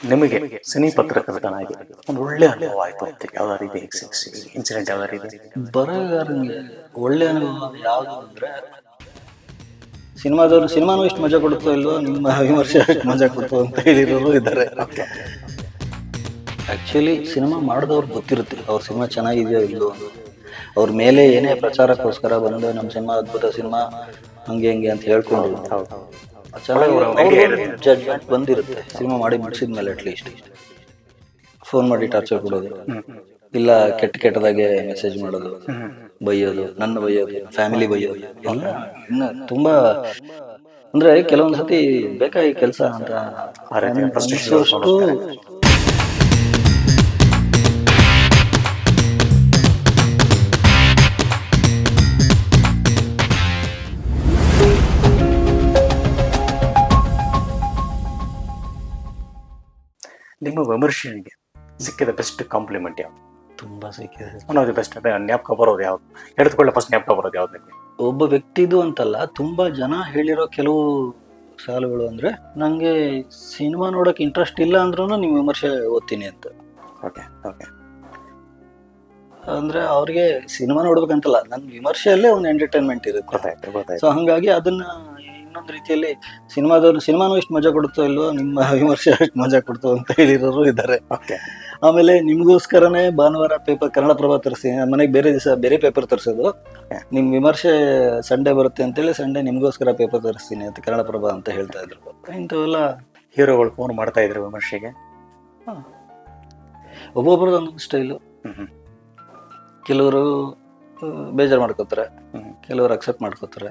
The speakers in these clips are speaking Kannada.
ನಿಮಗೆ ಸಿನಿ ಪತ್ರಕರ್ತನಾಗಿ ಒಂದು ಒಳ್ಳೆ ಅನುಭವ ಆಯ್ತು ಅಂತ ಯಾವ್ದಾರು ಇದೆ ಇನ್ಸಿಡೆಂಟ್ ಯಾವ ಇದೆ ಬರಗಾರನಿಗೆ ಒಳ್ಳೆ ಅನುಭವ ಯಾವುದು ಅಂದ್ರೆ ಸಿನಿಮಾದವರು ಸಿನಿಮಾನು ಎಷ್ಟು ಮಜಾ ಕೊಡುತ್ತೋ ಇಲ್ವೋ ನಿಮ್ಮ ವಿಮರ್ಶೆ ಎಷ್ಟು ಮಜಾ ಕೊಡ್ತೋ ಅಂತ ಹೇಳಿರೋರು ಇದ್ದಾರೆ. ಆ್ಯಕ್ಚುಲಿ ಸಿನಿಮಾ ಮಾಡಿದವ್ರು ಗೊತ್ತಿರುತ್ತೆ ಅವ್ರ ಸಿನಿಮಾ ಚೆನ್ನಾಗಿದೆಯೋ ಇಲ್ಲೋ ಅವ್ರ ಮೇಲೆ ಏನೇ ಪ್ರಚಾರಕ್ಕೋಸ್ಕರ ಬಂದು ನಮ್ಮ ಸಿನಿಮಾ ಅದ್ಭುತ ಸಿನಿಮಾ ಹಂಗೆ ಹಂಗೆ ಅಂತ ಹೇಳ್ಕೊಂಡು ಜಡ್ಜ್ಮೆಂಟ್ ಬಂದಿರುತ್ತೆ. ಸಿನಿಮಾ ಮಾಡಿ ಮುಗಿಸಿದ ಮೇಲೆ ಅಟ್ಲೀಸ್ಟ್ ಫೋನ್ ಮಾಡಿ ಟಾರ್ಚರ್ ಕೊಡೋದು. ಇಲ್ಲ ಕೆಟ್ಟ ಕೆಟ್ಟದಾಗೆ ಮೆಸೇಜ್ ಮಾಡೋದು. ಬೈಯೋದು ನನ್ನ ಬೈಯೋದು ಫ್ಯಾಮಿಲಿ ಬೈಯೋದು. ಎಲ್ಲ ಇನ್ನ ತುಂಬಾ ಅಂದ್ರೆ ಕೆಲವೊಂದ್ಸತಿ ಬೇಕಾಗಿ ಕೆಲಸ ಅಂತ. ನಿಮ್ಮ ವಿಮರ್ಶೆಗೆ ಸಿಕ್ಕಿದ ಬೆಸ್ಟ್ ಕಾಂಪ್ಲಿಮೆಂಟ್ ಯಾವ್ದು? ತುಂಬಾ ಸಿಕ್ಕಿದೆ ಒನ್ ಆಫ್ ದಿ ಬೆಸ್ಟ್ ಅದೇ ಜ್ಞಾಪಕ ಬರೋದು ಯಾವ್ದು? ಹೇಳಿದ್ಕೊಳ್ಳೆ ಫಸ್ಟ್ ಜ್ಞಾಪಕ ಬರೋದು ಯಾವ್ದು ನಿಮಗೆ? ಒಬ್ಬ ವ್ಯಕ್ತಿದು ಅಂತಲ್ಲ ತುಂಬಾ ಜನ ಹೇಳಿರೋ ಕೆಲವು ಸಾಲುಗಳು ಅಂದ್ರೆ ನಂಗೆ ಸಿನಿಮಾ ನೋಡಕ್ ಇಂಟ್ರೆಸ್ಟ್ ಇಲ್ಲ ಅಂದ್ರೂ ನೀವು ವಿಮರ್ಶೆ ಓದ್ತೀನಿ ಅಂತ. ಓಕೆ ಓಕೆ ಅಂದ್ರೆ ಅವ್ರಿಗೆ ಸಿನಿಮಾ ನೋಡ್ಬೇಕಂತಲ್ಲ ನನ್ ವಿಮರ್ಶೆಯಲ್ಲೇ ಒಂದು ಎಂಟರ್ಟೈನ್ಮೆಂಟ್ ಇರುತ್ತೆ. ಗೊತ್ತಾಯ್ತು ಗೊತ್ತಾಯ್ತು. ಸೊ ಹಂಗಾಗಿ ಅದನ್ನ ಇನ್ನೊಂದು ರೀತಿಯಲ್ಲಿ ಸಿನಿಮಾದವ್ರು ಸಿನಿಮಾನು ಎಷ್ಟು ಮಜಾ ಕೊಡುತ್ತೋ ಇಲ್ವೋ ನಿಮ್ಮ ವಿಮರ್ಶೆ ಎಷ್ಟು ಮಜಾ ಕೊಡ್ತು ಅಂತ ಹೇಳಿರೋರು ಇದ್ದಾರೆ. ಓಕೆ ಆಮೇಲೆ ನಿಮಗೋಸ್ಕರನೇ ಭಾನುವಾರ ಪೇಪರ್ ಕನ್ನಡಪ್ರಭ ತರಿಸಿ ಮನೆಗೆ ಬೇರೆ ದಿವಸ ಬೇರೆ ಪೇಪರ್ ತರಿಸೋದು. ನಿಮ್ಮ ವಿಮರ್ಶೆ ಸಂಡೇ ಬರುತ್ತೆ ಅಂತೇಳಿ ಸಂಡೇ ನಿಮಗೋಸ್ಕರ ಪೇಪರ್ ತರಿಸ್ತೀನಿ ಅಂತ ಕನ್ನಡ ಕನ್ನಡಪ್ರಭ ಅಂತ ಹೇಳ್ತಾ ಇದ್ರು. ಇಂಥವೆಲ್ಲ ಹೀರೋಗಳು ಫೋನ್ ಮಾಡ್ತಾ ಇದ್ರು ವಿಮರ್ಶೆಗೆ. ಒಬ್ಬೊಬ್ರದ್ದು ಒಂದೊಂದು ಸ್ಟೈಲು ಕೆಲವರು ಬೇಜಾರು ಮಾಡ್ಕೋತಾರೆ. ಕೆಲವರು ಅಕ್ಸೆಪ್ಟ್ ಮಾಡ್ಕೋತಾರೆ.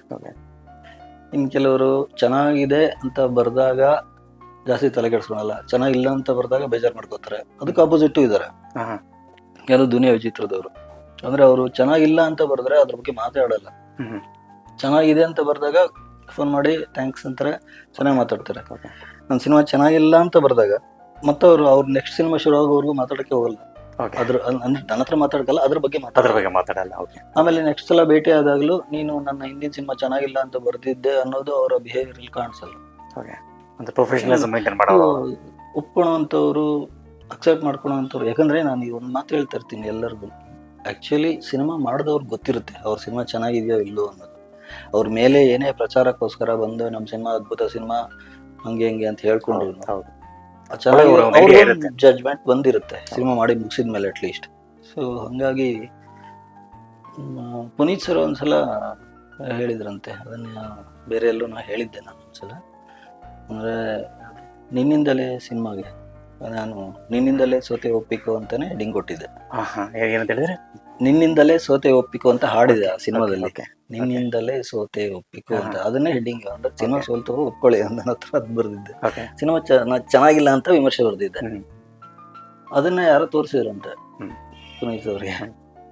ಇನ್ನು ಕೆಲವರು ಚೆನ್ನಾಗಿದೆ ಅಂತ ಬರೆದಾಗ ಜಾಸ್ತಿ ತಲೆ ಕೆಡಿಸ್ಕೊಳಲ್ಲ. ಚೆನ್ನಾಗಿಲ್ಲ ಅಂತ ಬರೆದಾಗ ಬೇಜಾರು ಮಾಡ್ಕೋತಾರೆ. ಅದಕ್ಕೆ ಆಪೋಸಿಟ್ಟು ಇದ್ದಾರೆ ಯಾರು ದುನಿಯಾ ವಿಚಿತ್ರದವರು. ಅಂದ್ರೆ ಅವರು ಚೆನ್ನಾಗಿಲ್ಲ ಅಂತ ಬರೆದ್ರೆ ಅದ್ರ ಬಗ್ಗೆ ಮಾತಾಡಲ್ಲ. ಚೆನ್ನಾಗಿದೆ ಅಂತ ಬರೆದಾಗ ಫೋನ್ ಮಾಡಿ ಥ್ಯಾಂಕ್ಸ್ ಅಂತಾರೆ ಚೆನ್ನಾಗಿ ಮಾತಾಡ್ತಾರೆ. ನನ್ನ ಸಿನಿಮಾ ಚೆನ್ನಾಗಿಲ್ಲ ಅಂತ ಬರೆದಾಗ ಮತ್ತೆ ಅವರು ಅವ್ರ ನೆಕ್ಸ್ಟ್ ಸಿನಿಮಾ ಶುರು ಆಗೋವರೆಗೂ ಮಾತಾಡಕ್ಕೆ ಹೋಗಲ್ಲ. ಅದ್ರ ಅಂದ್ರೆ ನನ್ನ ಹತ್ರ ಮಾತಾಡಕಲ್ಲ ಅದ್ರ ಬಗ್ಗೆ ಅದ್ರ ಬಗ್ಗೆ ಮಾತಾಡಲ್ಲ ಓಕೆ ಆಮೇಲೆ ನೆಕ್ಸ್ಟ್ ಸಲ ಭೇಟಿ ಆದಾಗಲೂ ನೀನು ನನ್ನ ಹಿಂದಿನ ಸಿನಿಮಾ ಚೆನ್ನಾಗಿಲ್ಲ ಅಂತ ಬರ್ದಿದ್ದೆ ಅನ್ನೋದು ಅವರ ಬಿಹೇವಿಯರ್ ಕಾಣಿಸಲ್ಲ. ಓಕೆ ಪ್ರೊಫೆಷನಲಿಸಮ್ ಮೇಂಟೈನ್ ಮಾಡೋದು ಅಕ್ಸೆಪ್ಟ್ ಮಾಡ್ಕೊಳೋಂಥವ್ರು ಯಾಕಂದ್ರೆ ನಾನು ಈ ಒಂದು ಮಾತು ಹೇಳ್ತಾ ಇರ್ತೀನಿ ಎಲ್ಲರಿಗೂ. ಆಕ್ಚುಲಿ ಸಿನಿಮಾ ಮಾಡಿದವ್ರಿಗೆ ಗೊತ್ತಿರುತ್ತೆ ಅವ್ರ ಸಿನಿಮಾ ಚೆನ್ನಾಗಿದೆಯೋ ಇಲ್ಲೋ ಅನ್ನೋದು. ಅವ್ರ ಮೇಲೆ ಏನೇ ಪ್ರಚಾರಕ್ಕೋಸ್ಕರ ಬಂದು ನಮ್ಮ ಸಿನಿಮಾ ಅದ್ಭುತ ಸಿನಿಮಾ ಹಂಗೆ ಹಂಗೆ ಅಂತ ಹೇಳ್ಕೊಂಡ್ರು ಜಡ್ಜ್ಮೆಂಟ್ ಬಂದಿರುತ್ತೆ ಸಿನಿಮಾ ಮಾಡಿ ಮುಗಿಸಿದ ಮೇಲೆ ಅಟ್ಲೀಸ್ಟ್ ಸೊ ಹಂಗಾಗಿ ಪುನೀತ್ ಸರ್ ಒಂದ್ಸಲ ಹೇಳಿದ್ರಂತೆ ಅದನ್ನ ಬೇರೆ ಎಲ್ಲೂ ನಾ ಹೇಳಿದ್ದೆ ನಾನು ಒಂದ್ಸಲ. ಅಂದ್ರೆ ನಿನ್ನಿಂದಲೇ ಸಿನಿಮಾಗೆ ನಾನು ನಿನ್ನಿಂದಲೇ ಸೋತೆ ಒಪ್ಪಿಕೋ ಅಂತಾನೆ ಹೆಡಿಂಗ್ ಕೊಟ್ಟಿದ್ದೆ. ಏನಂತ ಹೇಳಿದ್ರೆ? ನಿನ್ನಿಂದಲೇ ಸೋತೆ ಒಪ್ಪಿಕೋ ಅಂತ ಹಾಡಿದೆ ಆ ಸಿನಿಮಾದಲ್ಲಿ. ನಿನ್ನಿಂದಲೇ ಸೋತೆ ಒಪ್ಪಿಕೋ ಅಂತ. ಅದನ್ನೇ ಹೆಡ್ಡಿಂಗ್ ಅಂದ್ರೆ ಸಿನಿಮಾ ಸೋಲ್ತು ಒಪ್ಕೊಳ್ಳಿ ಅಂತ ನನ್ನ ಹತ್ರ ಅದು ಬರ್ದಿದ್ದೆ. ಸಿನಿಮಾ ಚೆನ್ನಾಗಿಲ್ಲ ಅಂತ ವಿಮರ್ಶೆ ಬರ್ದಿದ್ದೆ. ಅದನ್ನ ಯಾರೋ ತೋರಿಸಿದ್ರಂತೆ ಅಂತ ಪುನೀತ್ ಅವ್ರಿಗೆ.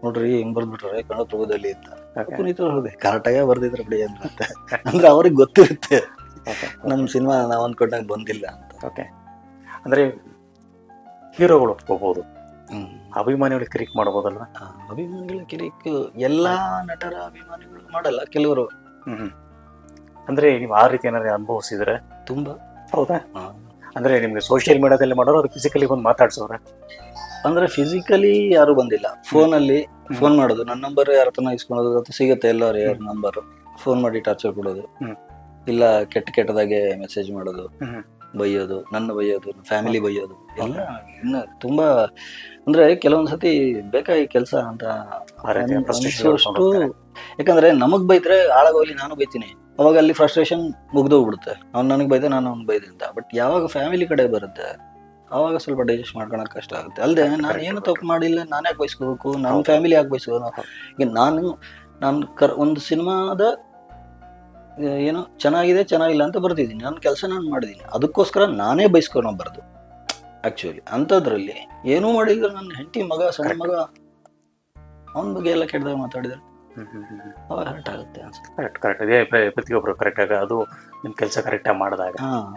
ನೋಡ್ರಿ ಹಿಂಗ್ ಬರ್ದ್ಬಿಟ್ರೆ ಕನ್ನಡಪ್ರಭದಲ್ಲಿ ಅಂತ. ಪುನೀತ್ ಅವ್ರು ಹೌದೇ. ಕರೆಕ್ಟಾಗೆ ಬರ್ದಿದ್ರ ಬಿಡಿ ಅಂತ. ಅಂದ್ರೆ ಅವ್ರಿಗೆ ಗೊತ್ತಿರುತ್ತೆ. ನಮ್ಮ ನಮ್ ಸಿನಿಮಾ ನಾವ್ ಅಂದ್ಕೊಂಡಾಗ ಬಂದಿಲ್ಲ ಅಂತ. ಓಕೆ. ಅಂದ್ರೆ ಹೀರೋಗಳು ಒಪ್ಕೋಬಹುದು ಹ್ಮ್. ಅಭಿಮಾನಿಗಳು ಕ್ರಿಕ್ ಮಾಡಬಹುದಲ್ವಾ ಆ, ಅಭಿಮಾನಿಗಳ ಕಿರಿಕ್ ಎಲ್ಲಾ ನಟರ ಅಭಿಮಾನಿಗಳು ಮಾಡಲ್ಲ ಕೆಲವರು. ಅಂದ್ರೆ ನೀವು ಆ ರೀತಿ ಏನಾದ್ರು ಅನುಭವಿಸಿದ್ರೆ? ತುಂಬಾ. ಹೌದಾ? ಅಂದ್ರೆ ನಿಮ್ಗೆ ಸೋಷಿಯಲ್ ಮೀಡಿಯಾದಲ್ಲಿ ಮಾಡೋರು ಅದು ಫಿಸಿಕಲಿ ಬಂದು ಮಾತಾಡ್ಸೋರ ಅಂದ್ರೆ ಫಿಸಿಕಲಿ ಯಾರು ಬಂದಿಲ್ಲ. ಫೋನ್ ಅಲ್ಲಿ ಫೋನ್ ಮಾಡೋದು. ನನ್ನ ನಂಬರ್ ಯಾರ ಹತ್ರ ಇಸ್ಕೊಳೋದು ಅದು ಸಿಗುತ್ತೆ ಎಲ್ಲರ ಯಾರ ನಂಬರ್ ಫೋನ್ ಮಾಡಿ ಟಾರ್ಚರ್ ಕೊಡೋದು. ಇಲ್ಲ ಕೆಟ್ಟ ಕೆಟ್ಟದಾಗೆ ಮೆಸೇಜ್ ಮಾಡೋದು. ಬೈಯೋದು ನನ್ನ ಬೈಯೋದು ಫ್ಯಾಮಿಲಿ ಬೈಯೋದು ಎಲ್ಲ ಇನ್ನು ತುಂಬಾ ಅಂದ್ರೆ ಕೆಲವೊಂದ್ ಸತಿ ಬೇಕಾಗಿ ಕೆಲಸ ಅಂತ ಅನ್ಸೋಷ್ಟು ಯಾಕಂದ್ರೆ ನಮಗ್ ಬೈದ್ರೆ ಆಳಾಗೋಗ್ಲಿ ನಾನು ಬೈತೀನಿ. ಅವಾಗ ಅಲ್ಲಿ ಫ್ರಸ್ಟ್ರೇಷನ್ ಮುಗ್ದೋಗ್ಬಿಡುತ್ತೆ. ಅವ್ನು ನನಗೆ ಬೈದೆ ನಾನು ಅವ್ನು ಬೈದೆ ಅಂತ. ಬಟ್ ಯಾವಾಗ ಫ್ಯಾಮಿಲಿ ಕಡೆ ಬರುತ್ತೆ ಅವಾಗ ಸ್ವಲ್ಪ ಡೈಜೆಸ್ಟ್ ಮಾಡ್ಕೊಳಕ್ ಕಷ್ಟ ಆಗುತ್ತೆ. ಅಲ್ಲದೆ ನಾನು ಏನು ತಪ್ಪು ಮಾಡಿಲ್ಲ ನಾನು ಯಾಕೆ ಬಯಸ್ಕೋಬೇಕು ನನ್ನ ಫ್ಯಾಮಿಲಿ ಯಾಕೆ ಬಯಸ್ಕೋದು ಈಗ ನಾನು ನಾನು ಕರ್ ಒಂದು ಸಿನಿಮಾದ ಏನು ಚೆನ್ನಾಗಿದೆ ಚೆನ್ನಾಗಿಲ್ಲ ಅಂತ ಬರ್ತಿದ್ದೀನಿ ನನ್ನ ಕೆಲಸ ನಾನು ಮಾಡಿದ್ದೀನಿ. ಅದಕ್ಕೋಸ್ಕರ ನಾನೇ ಬಯಸ್ಕೊಳಬಾರ್ದು ಆ್ಯಕ್ಚುಲಿ ಅಂಥದ್ರಲ್ಲಿ ಏನೂ ಮಾಡಿದ್ರು ನನ್ನ ಹೆಂಡತಿ ಮಗ ಸಣ್ಣ ಮಗ ಅವನ ಬಗ್ಗೆ ಎಲ್ಲ ಕೆಟ್ಟದಾಗ ಮಾತಾಡಿದ್ರೆ. ಅವಾಗ ಹರ್ಟ್ ಆಗುತ್ತೆ ಅನ್ಸುತ್ತೆ. ಕರೆಕ್ಟ್ ಕರೆಕ್ಟ್ ಅದೇ ಪ್ರತಿಯೊಬ್ಬರು ಕರೆಕ್ಟಾಗಿ ಅದು ನಿಮ್ಮ ಕೆಲಸ ಕರೆಕ್ಟಾಗಿ ಮಾಡಿದಾಗ. ಹಾಂ.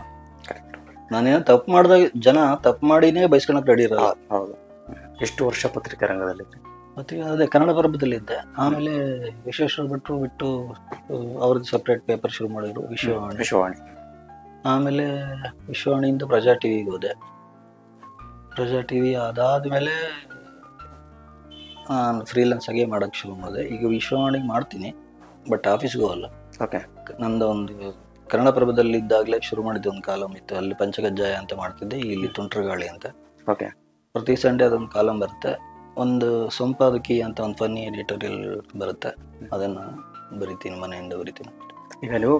ಕರೆಕ್ಟ್ ನಾನೇನೋ ತಪ್ಪು ಮಾಡಿದಾಗ ಜನ ತಪ್ಪು ಮಾಡಿನೇ ಬಯಸ್ಕೊಳಕ್ ರೆಡಿ ಇರಲ್ಲ ಹೌದು ಎಷ್ಟು ವರ್ಷ ಪತ್ರಿಕಾ ರಂಗದಲ್ಲಿ ಮತ್ತೆ ಅದೇ ಕನ್ನಡ ಪರ್ವದಲ್ಲಿ ಇದ್ದೆ ಆಮೇಲೆ ವಿಶ್ವೇಶ್ವರ ಬಿಟ್ಟು ಬಿಟ್ಟು ಅವ್ರದ್ದು ಸಪ್ರೇಟ್ ಪೇಪರ್ ಶುರು ಮಾಡಿದ್ರು ವಿಶ್ವವಾಣಿ. ವಿಶ್ವವಾಣಿ. ಆಮೇಲೆ ವಿಶ್ವವಾಣಿಯಿಂದ ಪ್ರಜಾ ಟಿವಿಗೆ ಹೋದೆ. ಪ್ರಜಾ ಟಿವಿ ಅದಾದಮೇಲೆ ನಾನು ಫ್ರೀಲೆನ್ಸ್ ಆಗಿ ಮಾಡೋಕ್ಕೆ ಶುರು ಮಾಡಿದೆ. ಈಗ ವಿಶ್ವವಾಣಿಗೆ ಮಾಡ್ತೀನಿ ಬಟ್ ಆಫೀಸ್ಗೆ ಹೋಗಲ್ಲ ಓಕೆ ನಂದು ಒಂದು ಕನ್ನಡ ಪ್ರಭದಲ್ಲಿ ಇದ್ದಾಗಲೇ ಶುರು ಮಾಡಿದ್ದೆ ಒಂದು ಕಾಲಮ್ ಇತ್ತು. ಅಲ್ಲಿ ಪಂಚಗಜ್ಜಾಯ ಅಂತ ಮಾಡ್ತಿದ್ದೆ ಇಲ್ಲಿ ತುಂಟ್ರಗಾಳಿ ಅಂತ. ಓಕೆ ಪ್ರತಿ ಸಂಡೇ ಅದೊಂದು ಕಾಲಮ್ ಬರುತ್ತೆ. ಒಂದು ಸಂಪಾದಕಿ ಅಂತ ಒಂದು ಫನ್ನಿ ಎಡಿಟೋರಿಯಲ್ ಬರುತ್ತೆ. ಅದನ್ನು ಬರಿತೀನಿ ಮನೆಯಿಂದ ಬರಿತೀನಿ. ಈಗ ನೀವು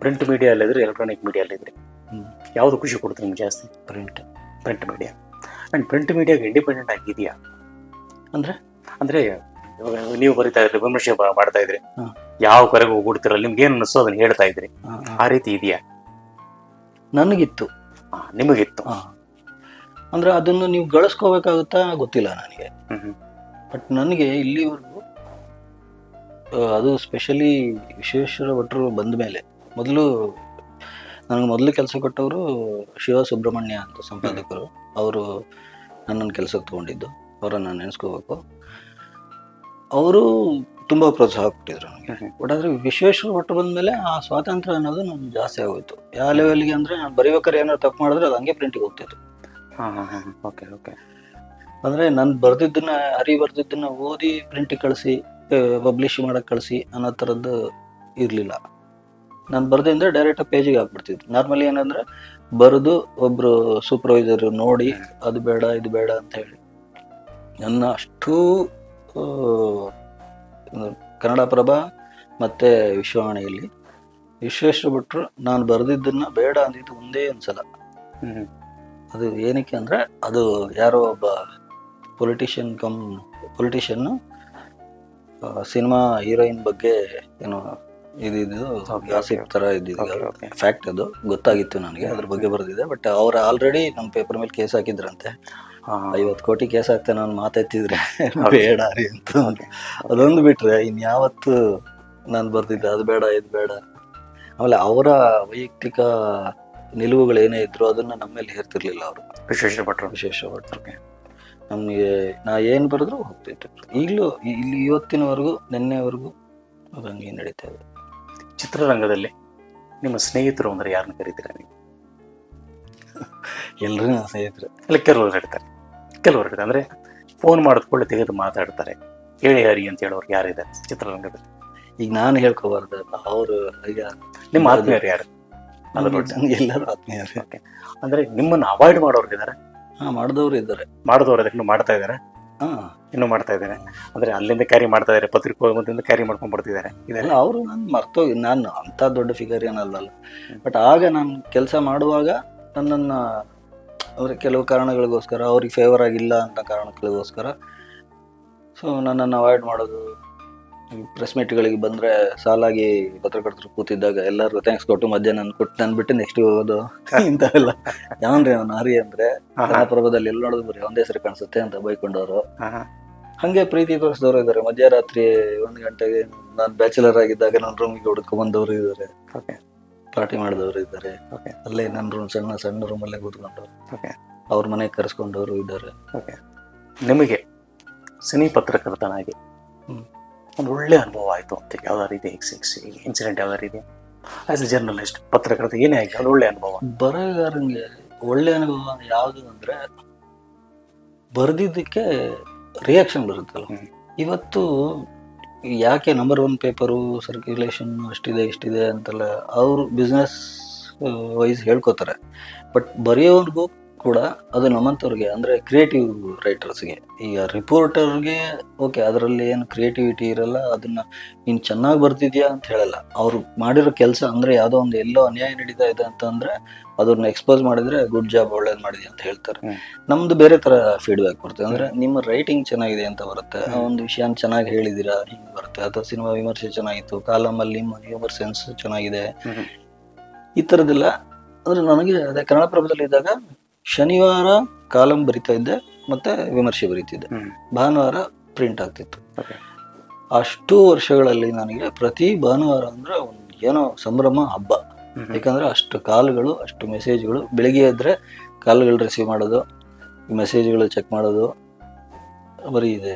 ಪ್ರಿಂಟ್ ಮೀಡಿಯಾ ಅಲ್ಲಿದ್ರೆ ಎಲೆಕ್ಟ್ರಾನಿಕ್ ಮೀಡಿಯಾ ಅಲ್ಲಿದ್ರೆ ಹ್ಮ್. ಯಾವುದು ಖುಷಿ ಕೊಡ್ತೀರಿ ನಿಮ್ಗೆ ಜಾಸ್ತಿ? Print print media and print ಮೀಡಿಯಾಗೆ independent ಆಗಿದೆಯಾ ಅಂದರೆ? ಅಂದರೆ ಇವಾಗ ನೀವು ಬರಿತಾ ಇದ್ರಿ ವಿಮರ್ಶೆ ಮಾಡ್ತಾ ಇದ್ರಿ ಯಾವ ಕರೆಗೆ ಹೋಗ್ಬಿಡ್ತಿರಲ್ಲ ನಿಮ್ಗೆ ಏನು ಅನಿಸ್ತು ಅದನ್ನ ಹೇಳ್ತಾ ಇದ್ರಿ ಆ, ರೀತಿ ಇದೆಯಾ? ನನಗಿತ್ತು. ನಿಮಗಿತ್ತು. ಅಂದ್ರೆ ಅದನ್ನು ನೀವು ಗಳಿಸ್ಕೋಬೇಕಾಗುತ್ತಾ ಗೊತ್ತಿಲ್ಲ ನನಗೆ. ಬಟ್ ನನಗೆ ಇಲ್ಲಿವರೆಗೂ ಅದು ಸ್ಪೆಷಲಿ ವಿಶ್ವೇಶ್ವರ ಭಟ್ರು ಬಂದ ಮೇಲೆ ಮೊದಲು ನನಗೆ ಮೊದಲು ಕೆಲಸ ಕೊಟ್ಟವರು ಶಿವ ಸುಬ್ರಹ್ಮಣ್ಯ ಅಂತ ಸಂಪಾದಕರು. ಅವರು ನನ್ನನ್ನು ಕೆಲಸಕ್ಕೆ ತೊಗೊಂಡಿದ್ದು ಅವರನ್ನು ನಾನು ನೆನೆಸ್ಕೋಬೇಕು. ಅವರು ತುಂಬ ಪ್ರೋತ್ಸಾಹ ಕೊಟ್ಟಿದ್ರು ನನಗೆ. ಬಟ್ ಆದರೆ ವಿಶ್ವೇಶ್ವರ ಭಟ್ರು ಬಂದ ಮೇಲೆ ಆ ಸ್ವಾತಂತ್ರ್ಯ ಅನ್ನೋದು ನಮ್ಗೆ ಜಾಸ್ತಿ ಆಗೋಯ್ತು. ಯಾವ ಲೆವೆಲ್ಗೆ ಅಂದರೆ ನಾನು ಬರೀಬೇಕಾದ್ರೆ ಏನಾದ್ರು ತಪ್ಪು ಮಾಡಿದ್ರೆ ಅದು ಹಂಗೆ ಪ್ರಿಂಟಿಗೆ ಹೋಗ್ತಿತ್ತು. ಹಾ ಹಾ ಹಾ ಓಕೆ ಓಕೆ ಅಂದ್ರೆ ನಾನು ಬರ್ದಿದ್ದನ್ನ ಅರಿ ಬರ್ದಿದ್ದನ್ನ ಓದಿ ಪ್ರಿಂಟ್ ಕಳಿಸಿ ಪಬ್ಲಿಷ್ ಮಾಡಕ್ ಕಳಿಸಿ ಅನ್ನೋ ಥರದ್ದು ಇರಲಿಲ್ಲ. ನಾನು ಬರ್ದಿಂದ ಡೈರೆಕ್ಟ್ ಪೇಜಿಗೆ ಹಾಕ್ಬಿಡ್ತಿದ್ದೆ ನಾರ್ಮಲಿ ಏನಂದ್ರೆ ಬರೆದು ಒಬ್ರು ಸೂಪರ್ವೈಸರ್ ನೋಡಿ ಅದು ಬೇಡ ಇದು ಬೇಡ ಅಂತ ಹೇಳಿ. ನನ್ನ ಅಷ್ಟು ಕನ್ನಡ ಕನ್ನಡಪ್ರಭ ಮತ್ತೆ ವಿಶ್ವವಾಣಿಯಲ್ಲಿ. ವಿಶ್ವೇಶ್ವರ ಭಟ್ರು ನಾನು ಬರೆದಿದ್ದನ್ನ ಬೇಡ ಅಂದಿದ್ದು ಒಂದೇ ಒಂದ್ಸಲ ಹ್ಮ್. ಅದು ಏನಕ್ಕೆ ಅಂದರೆ ಅದು ಯಾರೋ ಒಬ್ಬ politician cum politician cinema heroine ಬಗ್ಗೆ ಏನೋ ಇದಿದ್ದು ಗಾಸಿಪ್ ಓಕೆ ಇದ್ದಿದ್ದು. ಫ್ಯಾಕ್ಟ್ ಅದು. ಗೊತ್ತಾಗಿತ್ತು ನನಗೆ ಅದ್ರ ಬಗ್ಗೆ ಬರೆದಿದೆ. ಬಟ್ ಅವ್ರು ಆಲ್ರೆಡಿ ನಮ್ಮ ಪೇಪರ್ ಮೇಲೆ ಕೇಸ್ ಹಾಕಿದ್ರಂತೆ. ಐವತ್ತು ಕೋಟಿ ಕೇಸ್ ಹಾಕ್ತೆ ನಾನು ಮಾತಾಡ್ತಿದ್ರೆ. ಬೇಡ ರೀ ಅಂತ ಅದೊಂದು ಬಿಟ್ಟರೆ ಇನ್ಯಾವತ್ತು ನಾನು ಬರ್ತಿದ್ದೆ ಅದು ಬೇಡ ಇದು ಬೇಡ. ಆಮೇಲೆ ಅವರ ವೈಯಕ್ತಿಕ ನಿಲುವುಗಳು ಏನೇ ಇದ್ರು ಅದನ್ನ ನಮ್ಮ ಮೇಲೆ ಹೇರ್ತಿರ್ಲಿಲ್ಲ ಅವರು. ವಿಶೇಷಪಟ್ಟರು ಭಟ್ರು ವಿಶೇಷ ನಮಗೆ ನಾ ಏನು ಬರೆದ್ರು ಹೋಗ್ತಿದ್ರು ಈಗಲೂ ಇಲ್ಲಿ ಇವತ್ತಿನವರೆಗೂ ನಿನ್ನೆವರೆಗೂ ಅದು ಹಂಗೆ ನಡೀತಾ ಇದೆ. ಚಿತ್ರರಂಗದಲ್ಲಿ ನಿಮ್ಮ ಸ್ನೇಹಿತರು ಅಂದ್ರೆ ಯಾರನ್ನ ಕರೀತೀರಾ ನೀವು? ಎಲ್ಲರೂ ನನ್ನ ಸ್ನೇಹಿತರು. ಅಲ್ಲ ಕೆಲವರು ಹೇಳ್ತಾರೆ. ಕೆಲವರು ಹೇಳ್ತಾರೆ. ಅಂದ್ರೆ ಫೋನ್ ಮಾಡಿದ್ಕೊಳ್ಳೆ ತೆಗೆದು ಮಾತಾಡ್ತಾರೆ. ಹೇಳಿ ಹರಿ ಅಂತ ಹೇಳೋರು ಯಾರಿದ್ದಾರೆ ಚಿತ್ರರಂಗದಲ್ಲಿ? ಈಗ ನಾನು ಹೇಳ್ಕೋಬಾರ್ದು. ಅವರು ಈಗ ನಿಮ್ಮ ಆತ್ಮೀಯರು ಯಾರು? ನನ್ಗೆ ಎಲ್ಲರೂ ಆತ್ಮೀಯರೇ ಓಕೆ ಅಂದ್ರೆ ನಿಮ್ಮನ್ನ ಅವಾಯ್ಡ್ ಮಾಡೋರು ಇದ್ದಾರೆ ಹಾ ಮಾಡಿದವರು ಇದ್ದಾರೆ ಮಾಡಿದವರು ಅದಕ್ಕೆ ಇನ್ನೂ ಮಾಡ್ತಾ ಇದ್ದಾರೆ ಹಾ. ಇನ್ನೂ ಮಾಡ್ತಾ ಇದ್ದಾರೆ ಅಂದ್ರೆ ಅಲ್ಲಿಂದ ಕ್ಯಾರಿ ಮಾಡ್ತಾ ಇದ್ದಾರೆ ಪತ್ರಿಕೋದ್ಯಮದಿಂದ ಕ್ಯಾರಿ ಮಾಡ್ಕೊಂಡು ಬರ್ತಿದ್ದಾರೆ ಇದೆಲ್ಲ ಅವರು ನಾನು ಮರ್ತೋಗಿ ನಾನು ಅಂತ ದೊಡ್ಡ ಫಿಗರ್ ಏನಲ್ಲ ಬಟ್ ಆಗ ನಾನು ಕೆಲಸ ಮಾಡುವಾಗ ನನ್ನನ್ನು ಅವ್ರ ಕೆಲವು ಕಾರಣಗಳಿಗೋಸ್ಕರ ಅವ್ರಿಗೆ ಫೇವರ್ ಆಗಿಲ್ಲ ಅಂತ ಕಾರಣಗಳಿಗೋಸ್ಕರ ಸೊ ನನ್ನನ್ನು ಅವಾಯ್ಡ್ ಮಾಡೋದು ಪ್ರೆಸ್ ಮೀಟ್ಗಳಿಗೆ ಬಂದರೆ ಸಾಲಾಗಿ ಪತ್ರಕರ್ತರು ಕೂತಿದ್ದಾಗ ಎಲ್ಲರೂ ಥ್ಯಾಂಕ್ಸ್ ಕೊಟ್ಟು ಮಧ್ಯಾಹ್ನ ಕೊಟ್ಟು ನಾನು ಬಿಟ್ಟು ನೆಕ್ಸ್ಟ್ ಹೋಗೋದು ಇಂಥವೆಲ್ಲ ಯಾವನ್ರಿ ಅವನು ಹರಿ ಅಂದರೆ ಆ ಪರ್ವದಲ್ಲಿ ಕನ್ನಡಪ್ರಭದಲ್ಲಿ ಎಲ್ಲಿ ನೋಡಿದ್ರು ಬರೀ ಒಂದೇ ಹೆಸರು ಕಾಣಿಸುತ್ತೆ ಅಂತ ಬೈಕೊಂಡವರು. ಹಂಗೆ ಪ್ರೀತಿ ತೋರಿಸಿದವರು ಇದ್ದಾರೆ ಮಧ್ಯರಾತ್ರಿ ಒಂದು ಗಂಟೆಗೆ ನಾನು ಬ್ಯಾಚುಲರ್ ಆಗಿದ್ದಾಗ ನನ್ನ ರೂಮಿಗೆ ಹುಡುಕ ಬಂದವರು ಇದ್ದಾರೆ. ಪಾರ್ಟಿ ಮಾಡಿದವರು ಇದ್ದಾರೆ. ಅಲ್ಲೇ ನನ್ನ ರೂಮ್ ಸಣ್ಣ ಸಣ್ಣ ರೂಮಲ್ಲೇ ಕೂತ್ಕೊಂಡು Okay. ಅವ್ರ ಮನೆಗೆ ಕರೆಸ್ಕೊಂಡವರು ಇದ್ದಾರೆ ನಿಮಗೆ ಸಿನಿ ಪತ್ರಕರ್ತನಾಗಿ. ಒಂದು ಒಳ್ಳೆ ಅನುಭವ ಆಯಿತು ಅಂತ ಯಾವ್ದಾರು ಇದೆ ಇನ್ಸಿಡೆಂಟ್ ಯಾವ್ದಾರು ಇದೆ ಆ್ಯಸ್ ಎ ಜರ್ನಲಿಸ್ಟ್ ಪತ್ರಕರ್ತ ಏನೇ ಆಗಿ ಒಂದು ಒಳ್ಳೆ ಅನುಭವ. ಬರಗಾರಂಗೆ ಒಳ್ಳೆ ಅನುಭವ ಯಾವುದು ಅಂದರೆ ಬರೆದಿದ್ದಕ್ಕೆ ರಿಯಾಕ್ಷನ್ ಬರುತ್ತಲ್ಲ. ಇವತ್ತು ಯಾಕೆ ನಂಬರ್ ಒನ್ ಪೇಪರು ಸರ್ಕ್ಯುಲೇಷನ್ ಅಷ್ಟಿದೆ ಇಷ್ಟಿದೆ ಅಂತೆಲ್ಲ ಅವರು ಬಿಸ್ನೆಸ್ ವೈಸ್ ಹೇಳ್ಕೊತಾರೆ. ಬಟ್ ಬರೆಯೋರ್ಗೂ ಕೂಡ ಅದು ನಮ್ಮಂಥವ್ರಿಗೆ ಅಂದರೆ ಕ್ರಿಯೇಟಿವ್ ರೈಟರ್ಸ್ಗೆ ಈಗ ರಿಪೋರ್ಟರ್ಗೆ ಓಕೆ ಅದರಲ್ಲಿ ಏನು ಕ್ರಿಯೇಟಿವಿಟಿ ಇರಲ್ಲ ಅದನ್ನ ನೀನು ಚೆನ್ನಾಗಿ ಬರ್ತಿದ್ಯಾ ಅಂತ ಹೇಳಲ್ಲ. ಅವರು ಮಾಡಿರೋ ಕೆಲಸ ಅಂದರೆ ಯಾವುದೋ ಒಂದು ಎಲ್ಲೋ ಅನ್ಯಾಯ ನಡೀತಾ ಇದೆ ಅಂತಂದ್ರೆ ಅದನ್ನ ಎಕ್ಸ್ಪೋಸ್ ಮಾಡಿದ್ರೆ ಗುಡ್ ಜಾಬ್ ಒಳ್ಳೇದು ಮಾಡಿದೆ ಅಂತ ಹೇಳ್ತಾರೆ. ನಮ್ಮದು ನಮ್ದು ಬೇರೆ ತರ ಫೀಡ್ಬ್ಯಾಕ್ ಬರುತ್ತೆ. ಅಂದ್ರೆ ನಿಮ್ಮ ರೈಟಿಂಗ್ ಚೆನ್ನಾಗಿದೆ ಅಂತ ಬರುತ್ತೆ. ಆ ಒಂದು ವಿಷಯ ಚೆನ್ನಾಗಿ ಹೇಳಿದ್ದೀರಾ ಹಿಂಗೆ ಬರುತ್ತೆ. ಅಥವಾ ಸಿನಿಮಾ ವಿಮರ್ಶೆ ಚೆನ್ನಾಗಿತ್ತು ಕಾಲಮಲ್ಲಿ ನಿಮ್ಮ ಹ್ಯೂಮರ್ ಸೆನ್ಸ್ ಚೆನ್ನಾಗಿದೆ ಈ ಥರದ್ದೆಲ್ಲ ಅಂದರೆ ನನಗೆ ಅದೇ ಕನ್ನಡ ಪ್ರಭದಲ್ಲಿ ಇದ್ದಾಗ ಶನಿವಾರ ಕಾಲಂ ಬರಿತಾ ಇದ್ದೆ ಮತ್ತೆ ವಿಮರ್ಶೆ ಬರೀತಿದ್ದೆ. ಭಾನುವಾರ ಪ್ರಿಂಟ್ ಆಗ್ತಿತ್ತು. ಅಷ್ಟು ವರ್ಷಗಳಲ್ಲಿ ನನಗೆ ಪ್ರತಿ ಭಾನುವಾರ ಅಂದ್ರೆ ಒಂದು ಏನೋ ಸಂಭ್ರಮ ಹಬ್ಬ. ಯಾಕಂದ್ರೆ ಅಷ್ಟು ಕಾಲ್ಗಳು ಅಷ್ಟು ಮೆಸೇಜ್ಗಳು ಬೆಳಿಗ್ಗೆ ಎದ್ರೆ ಕಾಲ್ಗಳು ರಿಸೀವ್ ಮಾಡೋದು ಮೆಸೇಜ್ಗಳು ಚೆಕ್ ಮಾಡೋದು ಬರೀ ಇದೆ.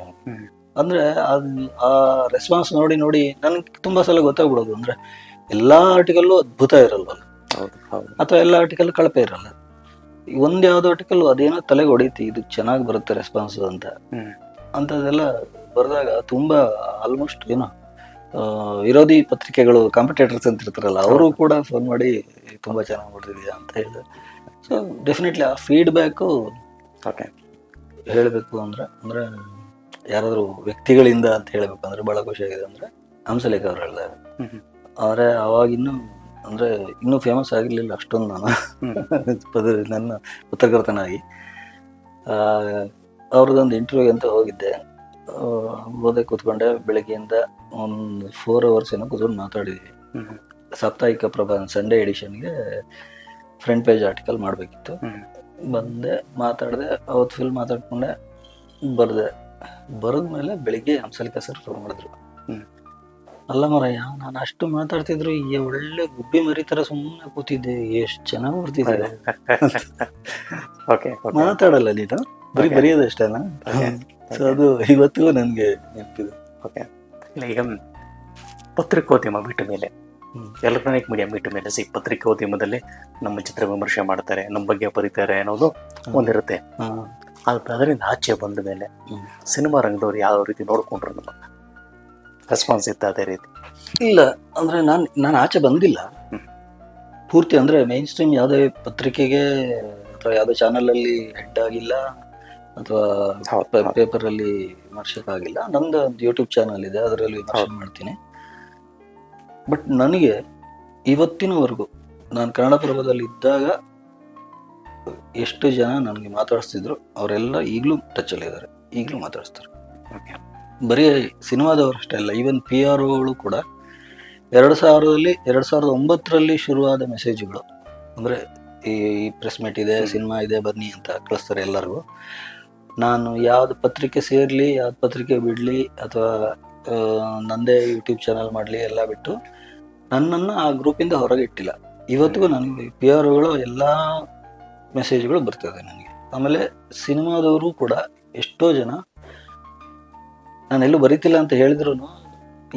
ಅಂದ್ರೆ ಅದು ಆ ರೆಸ್ಪಾನ್ಸ್ ನೋಡಿ ನೋಡಿ ನನ್ಗೆ ತುಂಬಾ ಸಲ ಗೊತ್ತಾಗ್ಬಿಡೋದು ಅಂದ್ರೆ ಎಲ್ಲಾ ಆರ್ಟಿಕಲ್ಲು ಅದ್ಭುತ ಇರಲ್ವಲ್ಲ ಅಥವಾ ಎಲ್ಲ ಆರ್ಟಿಕಲ್ ಕಳಪೆ ಇರಲ್ಲ ಒಂದ್ ಯಾವ್ದೋ ಆರ್ಟಿಕಲ್ ಅದೇನೋ ತಲೆಗೆ ಹೊಡೀತಿ ಇದು ಚೆನ್ನಾಗಿ ಬರುತ್ತೆ ರೆಸ್ಪಾನ್ಸ್ ಅಂತ. ಅಂಥದ್ದೆಲ್ಲ ಬರೆದಾಗ ತುಂಬಾ ಆಲ್ಮೋಸ್ಟ್ ಏನೋ ವಿರೋಧಿ ಪತ್ರಿಕೆಗಳು ಕಾಂಪಿಟೇಟರ್ಸ್ ಅಂತ ಇರ್ತಾರಲ್ಲ ಅವರು ಕೂಡ ಫೋನ್ ಮಾಡಿ ತುಂಬಾ ಚೆನ್ನಾಗಿ ಬರ್ತಿದ್ಯಾ ಅಂತ ಹೇಳಿದ್ರು ಸೊ ಡೆಫಿನೆಟ್ಲಿ ಆ ಫೀಡ್ಬ್ಯಾಕು ಓಕೆ ಹೇಳಬೇಕು ಅಂದ್ರೆ ಅಂದ್ರೆ ಯಾರಾದರೂ ವ್ಯಕ್ತಿಗಳಿಂದ ಅಂತ ಹೇಳಬೇಕು ಅಂದ್ರೆ ಬಹಳ ಖುಷಿಯಾಗಿದೆ ಅಂದ್ರೆ ಹಂಸಲೇಖ ಅವ್ರು ಹೇಳಿದಾಗ. ಆದರೆ ಅವಾಗಿನ್ನೂ ಅಂದ್ರೆ ಇನ್ನೂ ಫೇಮಸ್ ಆಗಿರಲಿಲ್ಲ ಅಷ್ಟೊಂದು ನಾನು. ನನ್ನ ಪತ್ರಕರ್ತನಾಗಿ. ಅವ್ರದ್ದೊಂದು ಇಂಟರ್ವ್ಯೂ ಅಂತ ಹೋಗಿದ್ದೆ. ಹೋದೆ ಕೂತ್ಕೊಂಡೆ, ಬೆಳಗ್ಗೆಯಿಂದ ಒಂದು ಫೋರ್ ಅವರ್ಸ್ ಏನೋ ಕೂತ್ಕೊಂಡು ಮಾತಾಡಿದ್ವಿ. ಸಾಪ್ತಾಹಿಕ ಪ್ರಭಾ ಸಂಡೇ ಎಡಿಷನ್ಗೆ ಫ್ರಂಟ್ ಪೇಜ್ ಆರ್ಟಿಕಲ್ ಮಾಡಬೇಕಿತ್ತು. ಬಂದೆ, ಮಾತಾಡಿದೆ, ಅವತ್ತು ಫುಲ್ ಮಾತಾಡ್ಕೊಂಡೆ, ಬರೆದೆ. ಬರೆದ ಮೇಲೆ ಬೆಳಿಗ್ಗೆ ಹಂಸಲಿಕಾ ಸರ್ ಫೋನ್ ಮಾಡಿದ್ರು. ಅಲ್ಲ ಮರಯ್ಯ ನಾನು ಅಷ್ಟು ಮಾತಾಡ್ತಿದ್ರು ಈ ಒಳ್ಳೆ ಗುಬ್ಬಿ ಮರಿ ತರ ಸುಮ್ಮನೆ ಕೂತಿದ್ದೆ. ಎಷ್ಟು ಚೆನ್ನಾಗಿ ಬರ್ತಿದ್ದೆ ಓಕೆ ಮಾತಾಡಲ್ಲ ನೀನು? ಬರೀ ಬರೆಯೋದಷ್ಟೇ ಬರೆಯೋದಷ್ಟೇನಾ ಸೊ ಅದು ಇವತ್ತಿಗೂ ನನಗೆ ನೆನಪಿದೆ. ಓಕೆ ಇಲ್ಲ ಈಗ ಪತ್ರಿಕೋದ್ಯಮ ಬಿಟ್ಟ ಮೇಲೆ. ಎಲೆಕ್ಟ್ರಾನಿಕ್ ಮೀಡಿಯಾ ಬಿಟ್ಟ ಮೇಲೆ ಸಿ ಪತ್ರಿಕೋದ್ಯಮದಲ್ಲಿ ನಮ್ಮ ಚಿತ್ರ ವಿಮರ್ಶೆ ಮಾಡ್ತಾರೆ ನಮ್ಮ ಬಗ್ಗೆ ಬರೀತಾರೆ ಅನ್ನೋದು ಒಂದಿರುತ್ತೆ. ಅದರಿಂದ ಆಚೆ ಬಂದ ಮೇಲೆ. ಸಿನಿಮಾ ರಂಗದವ್ರು ಯಾವ ರೀತಿ ನೋಡ್ಕೊಂಡ್ರು ನಮ್ಮನ್ನ ರೆಸ್ಪಾನ್ಸ್ ಇತ್ತು ಅದೇ ರೀತಿ. ಇಲ್ಲ ಅಂದರೆ ನಾನು ನಾನು ಆಚೆ ಬಂದಿಲ್ಲ. ಪೂರ್ತಿ ಅಂದರೆ ಮೇನ್ ಸ್ಟ್ರೀಮ್ ಯಾವುದೇ ಪತ್ರಿಕೆಗೆ ಅಥವಾ ಯಾವುದೇ ಚಾನಲಲ್ಲಿ ಹೆಡ್ ಆಗಿಲ್ಲ ಅಥವಾ ಪೇಪರಲ್ಲಿ ವಿಮರ್ಶಕ ಆಗಿಲ್ಲ. ನಂದು ಒಂದು ಯೂಟ್ಯೂಬ್ ಚಾನಲ್ ಇದೆ ಅದರಲ್ಲಿ ವಿಮರ್ಶೆ ಮಾಡ್ತೀನಿ. ಬಟ್ ನನಗೆ ಇವತ್ತಿನವರೆಗೂ ನಾನು ಕನ್ನಡಪ್ರಭದಲ್ಲಿ ಇದ್ದಾಗ ಎಷ್ಟು ಜನ ನನಗೆ ಮಾತಾಡಿಸ್ತಿದ್ರು ಅವರೆಲ್ಲ ಈಗಲೂ ಟಚ್ಚಲ್ಲಿದ್ದಾರೆ ಇದ್ದಾರೆ ಈಗಲೂ ಮಾತಾಡಿಸ್ತಾರೆ. ಓಕೆ ಬರೀ ಸಿನಿಮಾದವರು ಅಷ್ಟೇ ಅಲ್ಲ ಈವನ್ ಪಿ ಆರ್ ಒಗಳು ಕೂಡ ಎರಡು ಸಾವಿರದಲ್ಲಿ, ಎರಡು ಸಾವಿರದ ಒಂಬತ್ತರಲ್ಲಿ ಶುರುವಾದ ಮೆಸೇಜ್ಗಳು ಅಂದರೆ ಈ ಪ್ರೆಸ್ ಮೀಟ್ ಇದೆ. ಸಿನಿಮಾ ಇದೆ, ಬನ್ನಿ ಅಂತ ಕಳಿಸ್ತಾರೆ ಎಲ್ಲರಿಗೂ. ನಾನು ಯಾವ್ದು ಪತ್ರಿಕೆ ಸೇರಲಿ, ಯಾವ್ದು ಪತ್ರಿಕೆ ಬಿಡಲಿ, ಅಥವಾ ನಂದೇ ಯೂಟ್ಯೂಬ್ ಚಾನಲ್ ಮಾಡಲಿ ಎಲ್ಲ ಬಿಟ್ಟು ನನ್ನನ್ನು ಆ ಗ್ರೂಪಿಂದ ಹೊರಗೆ ಇಟ್ಟಿಲ್ಲ. ಇವತ್ತಿಗೂ ನನಗೆ ಪಿ ಆರ್ ಒಗಳು ಎಲ್ಲ ಮೆಸೇಜ್ಗಳು ಬರ್ತದೆ ನನಗೆ. ಆಮೇಲೆ ಸಿನಿಮಾದವರು ಕೂಡ ಎಷ್ಟೋ ಜನ ನಾನು ಎಲ್ಲೂ ಬರೀತಿಲ್ಲ ಅಂತ ಹೇಳಿದ್ರು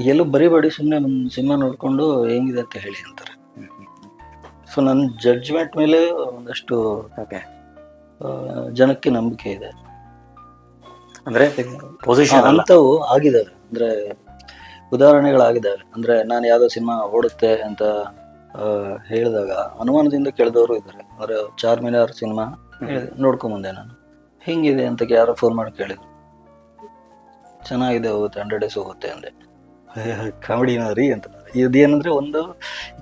ಎಲ್ಲೂ ಬರಿಬೇಡಿ ಸುಮ್ಮನೆ ಒಂದು ಸಿನಿಮಾ ನೋಡಿಕೊಂಡು ಹೆಂಗಿದೆ ಅಂತ ಹೇಳಿ ಅಂತಾರೆ. ಸೊ ನನ್ನ ಜಡ್ಜ್ಮೆಂಟ್ ಮೇಲೆ ಒಂದಷ್ಟು ಓಕೆ ಜನಕ್ಕೆ ನಂಬಿಕೆ ಇದೆ. ಅಂದರೆ ಪೊಸಿಷನ್ ಅಂಥವು ಆಗಿದ್ದಾವೆ. ಅಂದರೆ ಉದಾಹರಣೆಗಳಾಗಿದ್ದಾವೆ. ಅಂದರೆ ನಾನು ಯಾವುದೋ ಸಿನಿಮಾ ಓಡುತ್ತೆ ಅಂತ ಹೇಳಿದಾಗ ಅನುಮಾನದಿಂದ ಕೇಳಿದವರು ಇದ್ದಾರೆ. ಅಂದರೆ ಚಾರ್ಮಿನಾರ್ ಸಿನಿಮಾ ನೋಡ್ಕೊಂಬಂದೆ ನಾನು. ಹೆಂಗಿದೆ ಅಂತ ಯಾರೋ ಫೋನ್ ಮಾಡಿ ಕೇಳಿದ್ರು. ಚೆನ್ನಾಗಿದೆ ಹೋಗುತ್ತೆ ಹಂಡ್ರೆಡ್ ಡೇಸ್ ಹೋಗುತ್ತೆ ಅಂದೆ ಕಾಮಿಡಿನ ರೀ ಅಂತ ಇದೇನಂದ್ರೆ ಒಂದು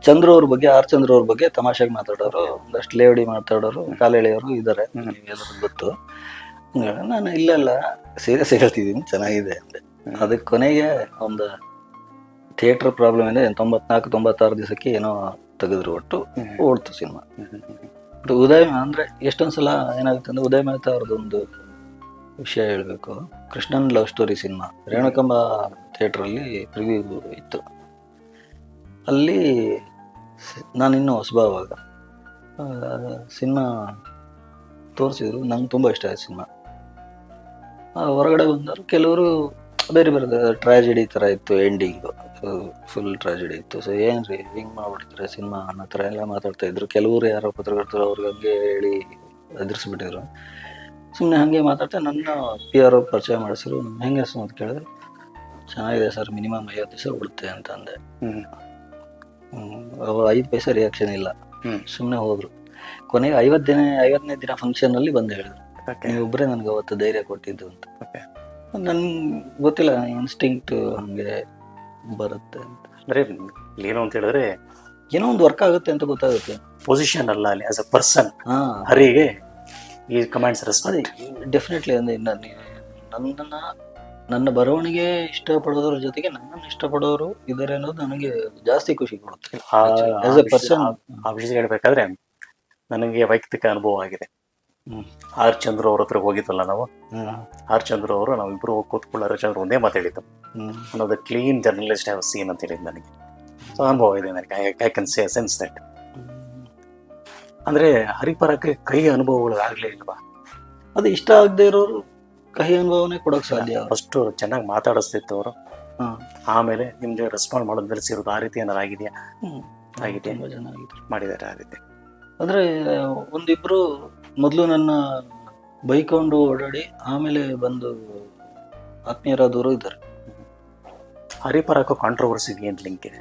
ಚಂದ್ರ ಅವ್ರ ಬಗ್ಗೆ ಆರ್ ಚಂದ್ರ ಅವ್ರ ಬಗ್ಗೆ ತಮಾಷೆಗೆ ಮಾತಾಡೋರು ಒಂದಷ್ಟು ಲೇವಡಿ ಮಾತಾಡೋರು ಕಾಲೆಳೆಯೋರು ಇದ್ದಾರೆ ನಿಮಗೆ ಎಲ್ಲರಿಗೂ ಗೊತ್ತು ನಾನು ಇಲ್ಲೆಲ್ಲ ಸೀರಿಯಸ್ ಹೇಳ್ತಿದ್ದೀನಿ ಚೆನ್ನಾಗಿದೆ ಅಂದೆ. ಅದಕ್ಕೆ ಕೊನೆಗೆ ಒಂದು ಥಿಯೇಟರ್ ಪ್ರಾಬ್ಲಮ್ ಇದೆ ತೊಂಬತ್ನಾಲ್ಕು ತೊಂಬತ್ತಾರು ದಿವಸಕ್ಕೆ ಏನೋ ತೆಗೆದ್ರು ಒಟ್ಟು. ಓಡ್ತು ಸಿನಿಮಾ. ಬಟ್ ಉದಯ ಅಂದ್ರೆ ಎಷ್ಟೊಂದು ಸಲ ಏನಾಗುತ್ತೆ ಅಂದ್ರೆ ಉದಯ ಮೆಹ್ತಾ ಅವ್ರದ್ದೊಂದು ವಿಷಯ ಹೇಳಬೇಕು. Krishnan love story cinema. Renukamba ಥಿಯೇಟ್ರಲ್ಲಿ ರಿವ್ಯೂ ಇತ್ತು. ಅಲ್ಲಿ ನಾನು ನಾನಿನ್ನೂ ಹೊಸಬ ಅವಾಗ ಸಿನಿಮಾ ತೋರಿಸಿದ್ರು. ನಂಗೆ ತುಂಬ ಇಷ್ಟ ಆಯ್ತು ಸಿನಿಮಾ. ಹೊರಗಡೆ ಬಂದರು ಕೆಲವರು ಬೇರೆ ಬೇರೆ ಟ್ರಾಜಿಡಿ ಥರ ಇತ್ತು ಎಂಡಿಂಗು ಫುಲ್ ಟ್ರಾಜಿಡಿ ಇತ್ತು. ಸೊ ಏನು ರೀ ಹಿಂಗೆ ಮಾಡ್ಬಿಡ್ತಾರೆ ಸಿನಿಮಾ ಅನ್ನೋ ಥರ ಎಲ್ಲ ಮಾತಾಡ್ತಾ ಇದ್ರು. ಕೆಲವರು ಯಾರೋ ಪತ್ರಕರ್ತರು ಅವ್ರಿಗೆ ಹೇಳಿ ಎದುರಿಸ್ಬಿಟ್ಟಿದ್ರು. ಸುಮ್ಮನೆ ಹಾಗೆ ಮಾತಾಡ್ತಾ ನನ್ನ ಪಿ ಆರ್ ಪರಿಚಯ ಮಾಡಿಸಿದ್ರು. ಹೆಂಗೆ ಹೆಸರು ಅಂತ ಕೇಳಿದ್ರೆ ಚೆನ್ನಾಗಿದೆ ಸರ್ ಮಿನಿಮಮ್ ಐವತ್ತು ದಿವಸ ಉಳುತ್ತೆ ಅಂತ ಅಂದೆ. ಹ್ಮ್. ಅವ್ರು ಐದು ಪೈಸೆ ರಿಯಾಕ್ಷನ್ ಇಲ್ಲ. ಸುಮ್ಮನೆ ಹೋದರು. ಕೊನೆಗೆ ಐವತ್ತು ದಿನ ಐವತ್ತನೇ ದಿನ ಫಂಕ್ಷನಲ್ಲಿ ಬಂದು ಹೇಳಿದ್ರು. ನೀವೊಬ್ಬರೇ ನನಗೆ ಅವತ್ತು ಧೈರ್ಯ ಕೊಟ್ಟಿದ್ದು ಅಂತ. ಓಕೆ ನನ್ಗೆ ಗೊತ್ತಿಲ್ಲ ಇನ್ಸ್ಟಿಂಕ್ಟ್ ಹಂಗೆ ಬರುತ್ತೆ ಅಂತ. ಅಂದ್ರೆ ಏನು ಅಂತ ಹೇಳಿದ್ರೆ ಏನೋ ಒಂದು ವರ್ಕ್ ಆಗುತ್ತೆ ಅಂತ ಗೊತ್ತಾಗುತ್ತೆ. ಪೊಸಿಷನ್ ಅಲ್ಲ ಅಲ್ಲಿ ಆಸ್ ಅ ಪರ್ಸನ್ ಹರಿಗೆ ಈ ಕಮೆಂಟ್ಸ್ ಅದೇ ರೆಸ್ಪೆಕ್ಟ್ ಡೆಫಿನೆಟ್ಲಿ ಅಂದರೆ ನನ್ನ ನನ್ನನ್ನ ನನ್ನ ಬರವಣಿಗೆ ಇಷ್ಟಪಡೋದ್ರ ಜೊತೆಗೆ ನನ್ನನ್ನು ಇಷ್ಟಪಡೋರು ಇದ್ದಾರೆ ಅನ್ನೋದು ನನಗೆ ಜಾಸ್ತಿ ಖುಷಿ ಕೊಡುತ್ತೆ. ಆಸ್ ಎ ಪರ್ಸನ್ ಆ ವಿಷಯ ಹೇಳ್ಬೇಕಾದ್ರೆ ನನಗೆ ವೈಯಕ್ತಿಕ ಅನುಭವ ಆಗಿದೆ. ಹ್ಮ್. ಆರ್ ಚಂದ್ರ ಅವ್ರ ಹತ್ರ ಹೋಗಿದ್ವಲ್ಲ ನಾವು? ಆರ್ ಚಂದ್ರ ಅವರು ನಾವಿಬ್ರು ಹೋಗಿ ಕೂತ್ಕೊಳ್ಳೋ ಚಂದ್ರು ಒಂದೇ ಮಾತಾಡಿದ್ದು ಅನ್ನೋದು ಕ್ಲೀನ್ ಜರ್ನಲಿಸ್ಟ್ ಹ್ಯಾವ್ ಸೀನ್ ಅಂತ ಹೇಳಿದ್ದು ನನಗೆ. ಸೊ ಅನುಭವ ಇದೆ ನನಗೆ. I can say sense that ಅಂದ್ರೆ ಹರಿಪರಕ್ಕೆ ಕಹಿ ಅನುಭವಗಳು ಆಗಲೇ ಇಲ್ವಾ? ಅದು ಇಷ್ಟ ಆಗದೆ ಇರೋರು ಕಹಿ ಅನುಭವನೇ ಕೊಡೋಕೆ ಸಾಧ್ಯ ಫಸ್ಟ್ ಚೆನ್ನಾಗಿ ಮಾತಾಡಿಸ್ತಿತ್ತು ಅವರು. ಆಮೇಲೆ ನಿಮ್ಗೆ ರೆಸ್ಪಾಂಡ್ ಮಾಡೋದು ಬೆಳೆಸಿರೋದು ಆ ರೀತಿ ಏನಾರು ಆಗಿದೆಯಾ? ಹ್ಮ್. ಆಗಿದೆ ತುಂಬ ಮಾಡಿದ್ದಾರೆ ಆ ರೀತಿ. ಅಂದ್ರೆ ಒಂದಿಬ್ಬರು ಮೊದಲು ನನ್ನ ಬೈಕೊಂಡು ಓಡಾಡಿ ಆಮೇಲೆ ಬಂದು ಆತ್ಮೀಯರಾದವರು ಇದ್ದಾರೆ. ಹರಿಪರಕ್ಕೂ ಕಾಂಟ್ರವರ್ಸಿಗೆ ಏನು ಲಿಂಕ್ ಇದೆ?